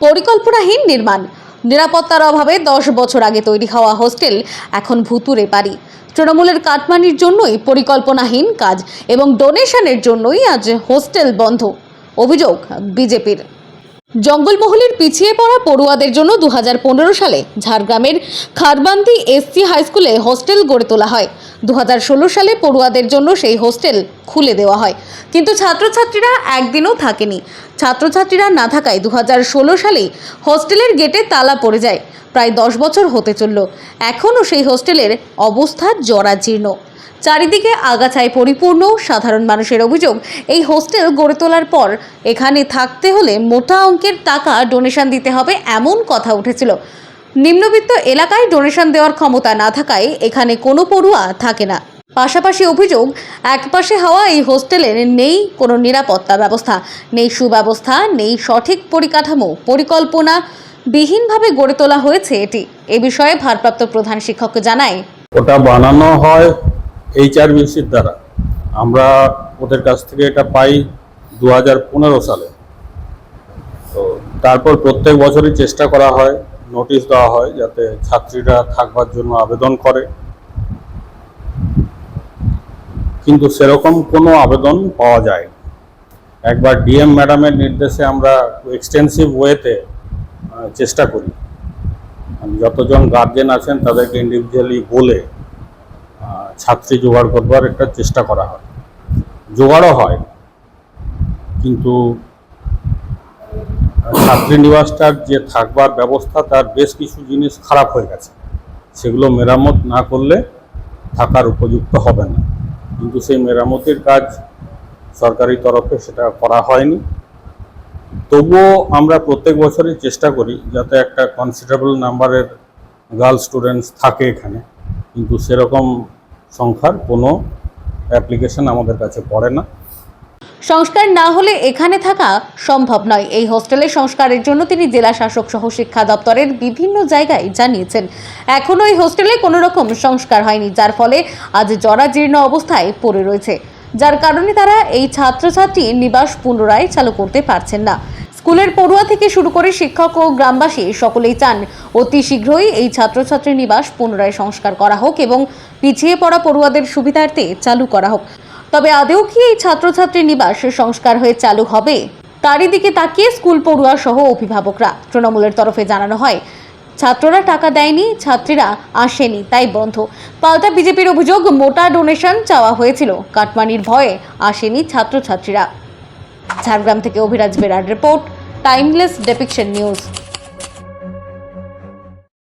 পরিকল্পনাহীন নির্মাণ। নিরাপত্তার অভাবে দশ বছর আগে তৈরি হওয়া হোস্টেল এখন ভুতুরে পারি তৃণমূলের কাটমানির জন্যই পরিকল্পনাহীন কাজ এবং ডোনেশনের জন্যই আজ হোস্টেল বন্ধ। অভিযোগ বিজেপির। জঙ্গলমহলের পিছিয়ে পড়া পড়ুয়াদের জন্য দু হাজার পনেরো সালে ঝাড়গ্রামের খারবান্দি এসসি হাই স্কুলে হোস্টেল গড়ে তোলা হয়। দু হাজার ষোলো সালে পড়ুয়াদের জন্য সেই হোস্টেল খুলে দেওয়া হয়। কিন্তু ছাত্রছাত্রীরা একদিনও থাকেনি। ছাত্রছাত্রীরা না থাকায় দু হাজার ষোলো সালেই হোস্টেলের গেটে তালা পড়ে যায়। প্রায় দশ বছর হতে চলল। এখনও সেই হোস্টেলের অবস্থা জরাজীর্ণ। চারিদিকে আগাছায় পরিপূর্ণ, সাধারণ মানুষের অভিযোগ, এই হোস্টেল গড়ে তোলার পর এখানে থাকতে হলে মোটা অঙ্কের টাকা ডোনেশন দিতে হবে এমন কথা উঠেছিল। নিম্নবিত্ত এলাকায় ডোনেশন দেওয়ার ক্ষমতা না থাকায় এখানে কোনো পড়ুয়া থাকে না। পাশাপাশি অভিযোগ, একপাশে হওয়া এই হোস্টেলের নেই কোনো নিরাপত্তা ব্যবস্থা, নেই সুব্যবস্থা, নেই সঠিক পরিকাঠামো, পরিকল্পনা বিহীনভাবে গড়ে তোলা হয়েছে এটি। এ বিষয়ে ভারপ্রাপ্ত প্রধান শিক্ষক জানায়। ওটা বানানো হয় এইচআরবিসির দ্বারা। আমরা ওদের কাছ থেকে এটা পাই দু হাজার পনেরো সালে। তো তারপর প্রত্যেক বছরই চেষ্টা করা হয় নোটিশ দেওয়া হয় যাতে ছাত্রীরা থাকবার জন্য আবেদন করে। কিন্তু সেরকম কোনো আবেদন পাওয়া যায়। একবার ডিএম ম্যাডামের নির্দেশে আমরা এক্সটেন্সিভ ওয়েতে চেষ্টা করি। যতজন গার্জেন আছেন তাদেরকে ইন্ডিভিজুয়ালি বলে ছাত্রী জোগাড় করবার একটা চেষ্টা করা হয়। জোগাড়ও হয়। কিন্তু ছাত্রী নিবাসটার যে থাকবার ব্যবস্থা, তার বেশ কিছু জিনিস খারাপ হয়ে গেছে। সেগুলো মেরামত না করলে থাকার উপযুক্ত হবে না। কিন্তু সেই মেরামতির কাজ সরকারি তরফে সেটা করা হয়নি। তবুও আমরা প্রত্যেক বছরই চেষ্টা করি যাতে একটা কনসিডারেবল নাম্বারের গার্ল স্টুডেন্টস থাকে এখানে। কিন্তু সেরকম সংখ্যার কোনো অ্যাপ্লিকেশন আমাদের কাছে পড়ে না। সংস্কার না হলে এখানে থাকা সম্ভব নয়। এই হোস্টেলের সংস্কারের জন্য তিনি জেলা শাসক সহ শিক্ষা দপ্তরের বিভিন্ন জায়গায় জানিয়েছেন এখনও এই হোস্টেলে কোনো রকম সংস্কার হয়নি, যার ফলে আজ জরাজীর্ণ অবস্থায় পড়ে রয়েছে। যার কারণে তারা এই ছাত্রছাত্রী নিবাস পুনরায় চালু করতে পারছেন না। স্কুলের পড়ুয়া থেকে শুরু করে শিক্ষক ও গ্রামবাসী সকলেই চান অতি শীঘ্রই এই ছাত্রছাত্রী নিবাস পুনরায় সংস্কার করা হোক এবং পিছিয়ে পড়া পড়ুয়াদের সুবিধার্থে চালু করা হোক। তবে আদেও কি এই ছাত্রছাত্রী নিবাস সংস্কার হয়ে চালু হবে? তারই দিকে তাকিয়ে স্কুল পড়ুয়া সহ অভিভাবকরা। তৃণমূলের তরফে জানানো হয়, ছাত্ররা টাকা দেয়নি, ছাত্রীরা আসেনি, তাই বন্ধ। পাল্টা বিজেপির অভিযোগ, মোটা ডোনেশন চাওয়া হয়েছিল। কাটমানির ভয়ে আসেনি ছাত্রছাত্রীরা। ঝাড়গ্রাম থেকে Abhiraj Berar report timeless depiction news